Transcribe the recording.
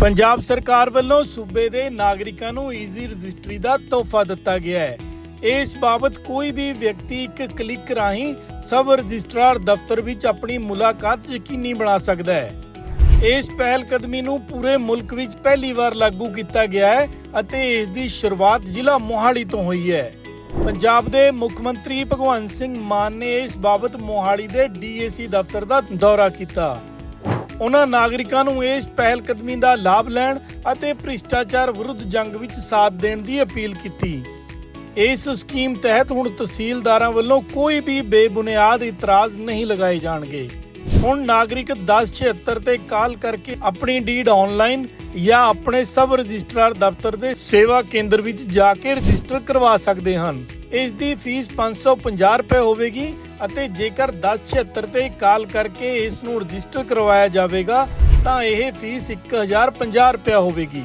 ਪੰਜਾਬ ਸਰਕਾਰ ਵੱਲੋਂ ਸੂਬੇ ਦੇ ਨਾਗਰਿਕਾਂ ਨੂੰ ਈਜ਼ੀ ਰਜਿਸਟਰੀ ਦਾ ਤੋਹਫਾ ਦਿੱਤਾ ਗਿਆ ਹੈ। ਇਸ ਬਾਬਤ ਕੋਈ ਵੀ ਵਿਅਕਤੀ ਇੱਕ ਕਲਿੱਕ ਰਾਹੀਂ ਸਬ ਰਜਿਸਟਰਾਰ ਦਫ਼ਤਰ ਵਿੱਚ ਆਪਣੀ ਮੁਲਾਕਾਤ ਯਕੀਨੀ ਬਣਾ ਸਕਦਾ ਹੈ। ਇਸ ਪਹਿਲ ਕਦਮੀ ਨੂੰ ਪੂਰੇ ਮੁਲਕ ਵਿੱਚ ਪਹਿਲੀ ਵਾਰ ਲਾਗੂ ਕੀਤਾ ਗਿਆ ਹੈ ਅਤੇ ਇਸ ਦੀ ਸ਼ੁਰੂਆਤ ਜ਼ਿਲ੍ਹਾ ਮੋਹਾਲੀ ਤੋਂ ਹੋਈ ਹੈ। ਪੰਜਾਬ ਦੇ ਮੁੱਖ ਮੰਤਰੀ ਭਗਵੰਤ ਸਿੰਘ ਮਾਨ ਨੇ ਇਸ ਬਾਬਤ ਮੋਹਾਲੀ ਦੇ ਡੀਏਸੀ ਦਫ਼ਤਰ ਦਾ ਦੌਰਾ ਕੀਤਾ। ਉਹਨਾਂ ਨਾਗਰਿਕਾਂ ਨੂੰ ਇਸ ਪਹਿਲ ਕਦਮੀ ਦਾ ਲਾਭ ਲੈਣ ਅਤੇ ਭ੍ਰਿਸ਼ਟਾਚਾਰ ਵਿਰੁੱਧ ਜੰਗ ਵਿੱਚ ਸਾਥ ਦੇਣ ਦੀ ਅਪੀਲ ਕੀਤੀ। ਇਸ ਸਕੀਮ ਤਹਿਤ ਹੁਣ ਤਹਿਸੀਲਦਾਰਾਂ ਵੱਲੋਂ ਕੋਈ ਵੀ ਬੇਬੁਨਿਆਦ ਇਤਰਾਜ਼ ਨਹੀਂ ਲਗਾਏ ਜਾਣਗੇ। ਹੁਣ ਨਾਗਰਿਕ 1076 ਤੇ ਕਾਲ ਕਰਕੇ ਆਪਣੀ ਡੀਡ ਆਨਲਾਈਨ ਜਾਂ ਆਪਣੇ ਸਬ ਰਜਿਸਟਰਾਰ ਦਫ਼ਤਰ ਦੇ ਸੇਵਾ ਕੇਂਦਰ ਵਿੱਚ ਜਾ ਕੇ ਰਜਿਸਟਰ ਕਰਵਾ ਸਕਦੇ ਹਨ। ਇਸ ਦੀ ਫੀਸ 550 ਰੁਪਏ ਹੋਵੇਗੀ ਅਤੇ ਜੇਕਰ 1076 ਤੇ ਕਾਲ ਕਰਕੇ ਇਸ ਨੂੰ ਰਜਿਸਟਰ ਕਰਵਾਇਆ ਜਾਵੇਗਾ, ਤਾਂ ਇਹ ਫੀਸ 1050 ਰੁਪਏ ਹੋਵੇਗੀ।